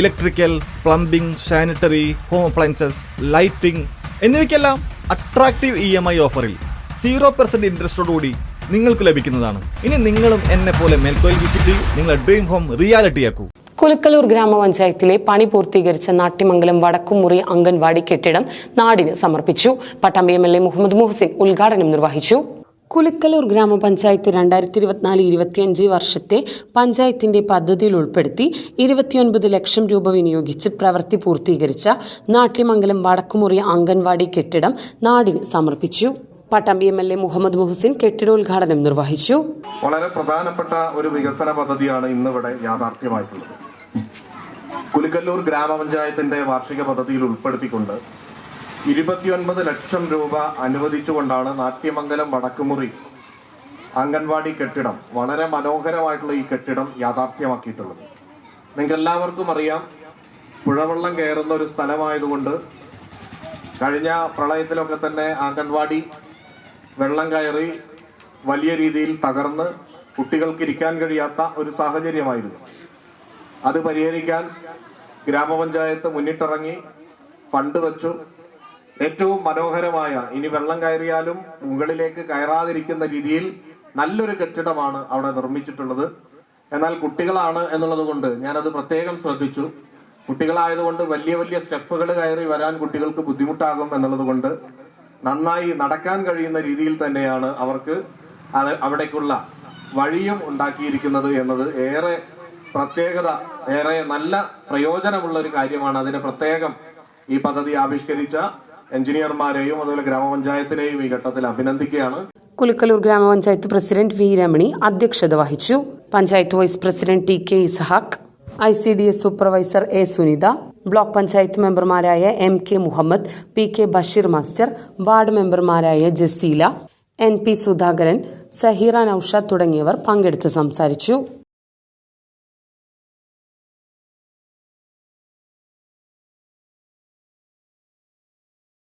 Electrical plumbing sanitary home appliances lighting എന്നിവയ്ക്കെല്ലാം attractive E M I ഓഫറിൽ zero percent ഇൻട്രസ്റ്റോടുകൂടി നിങ്ങൾക്ക് ലഭിക്കുന്നതാണ്. ഇനി നിങ്ങളും എന്നെ പോലെ മേൽക്കോയിൽ വിസിറ്റ് ചെയ്യൂ. നിങ്ങളുടെ ഡ്രീം ഹോം റിയാലിറ്റിയാക്കൂ കുലക്കലൂർ ഗ്രാമപഞ്ചായത്തിലെ പണി പൂർത്തീകരിച്ച നാട്ടിമംഗലം വടക്കുമുറി അംഗൻവാടി കെട്ടിടം നാടിന് സമർപ്പിച്ചു. Pattambi M L A Muhammad Muhsin ഉദ്ഘാടനം നിർവഹിച്ചു. കുലുക്കലൂർ ഗ്രാമപഞ്ചായത്ത് രണ്ടായിരത്തി ഇരുപത്തിനാല് ഇരുപത്തിയഞ്ച് വർഷത്തെ പഞ്ചായത്തിന്റെ പദ്ധതിയിൽ ഉൾപ്പെടുത്തി ഇരുപത്തിയൊൻപത് ലക്ഷം രൂപ വിനിയോഗിച്ച് പ്രവൃത്തി പൂർത്തീകരിച്ച നാട്ടിമംഗലം വടക്കുമുറി അംഗൻവാടി കെട്ടിടം നാടിന് സമർപ്പിച്ചു. Pattambi M L A Muhammad Muhsin കെട്ടിടോദ്ഘാടനം നിർവഹിച്ചു. വളരെ പ്രധാനപ്പെട്ട ഒരു വികസന പദ്ധതിയാണ് ഇന്നിവിടെ യാഥാർത്ഥ്യമായിട്ടുള്ളത്. കുലിക്കല്ലൂർ ഗ്രാമപഞ്ചായത്തിന്റെ വാർഷിക പദ്ധതിയിൽ ഉൾപ്പെടുത്തിക്കൊണ്ട് ഇരുപത്തിയൊൻപത് ലക്ഷം രൂപ അനുവദിച്ചുകൊണ്ടാണ് നാട്യമംഗലം വടക്കുമുറി അംഗൻവാടി കെട്ടിടം വളരെ മനോഹരമായിട്ടുള്ള ഈ കെട്ടിടം യാഥാർത്ഥ്യമാക്കിയിട്ടുള്ളത്. നിങ്ങൾക്ക് എല്ലാവർക്കും അറിയാം പുഴവെള്ളം കയറുന്ന ഒരു സ്ഥലമായതുകൊണ്ട് കഴിഞ്ഞ പ്രളയത്തിലൊക്കെ തന്നെ അംഗൻവാടി വെള്ളം കയറി വലിയ രീതിയിൽ തകർന്ന് കുട്ടികൾക്ക് ഇരിക്കാൻ കഴിയാത്ത ഒരു സാഹചര്യമായിരുന്നു. അത് പരിഹരിക്കാൻ ഗ്രാമപഞ്ചായത്ത് മുന്നിട്ടിറങ്ങി ഫണ്ട് വെച്ചു. ഏറ്റവും മനോഹരമായ ഇനി വെള്ളം കയറിയാലും മുകളിലേക്ക് കയറാതിരിക്കുന്ന രീതിയിൽ നല്ലൊരു കെട്ടിടമാണ് അവിടെ നിർമ്മിച്ചിട്ടുള്ളത്. എന്നാൽ കുട്ടികളാണ് എന്നുള്ളത് കൊണ്ട് ഞാനത് പ്രത്യേകം ശ്രദ്ധിച്ചു. കുട്ടികളായതുകൊണ്ട് വലിയ വലിയ സ്റ്റെപ്പുകൾ കയറി വരാൻ കുട്ടികൾക്ക് ബുദ്ധിമുട്ടാകും എന്നുള്ളത് കൊണ്ട് നന്നായി നടക്കാൻ കഴിയുന്ന രീതിയിൽ തന്നെയാണ് അവർക്ക് അവിടേക്കുള്ള വഴിയും ഉണ്ടാക്കിയിരിക്കുന്നത് എന്നത് ഏറെ പ്രത്യേകത ഏറെ നല്ല പ്രയോജനമുള്ള ഒരു കാര്യമാണ്. അതിന് പ്രത്യേകം ഈ പദ്ധതി ആവിഷ്കരിച്ച എഞ്ചിനീയർമാരെയും അതുപോലെ ഗ്രാമപഞ്ചായത്തിനെയും ഈ ഘട്ടത്തിൽ അഭിനന്ദിക്കുകയാണ്. കുലുക്കലൂർ ഗ്രാമപഞ്ചായത്ത് പ്രസിഡന്റ് വി രമണി അധ്യക്ഷത വഹിച്ചു. Panchayat vice president T K Isahak I C D S supervisor A Sunitha block panchayat മെമ്പർമാരായ M K Muhammad P K Basheer master ward മെമ്പർമാരായ ജസീല എൻ പി സുധാകരൻ സഹീറ നൌഷാദ് തുടങ്ങിയവർ പങ്കെടുത്ത് സംസാരിച്ചു.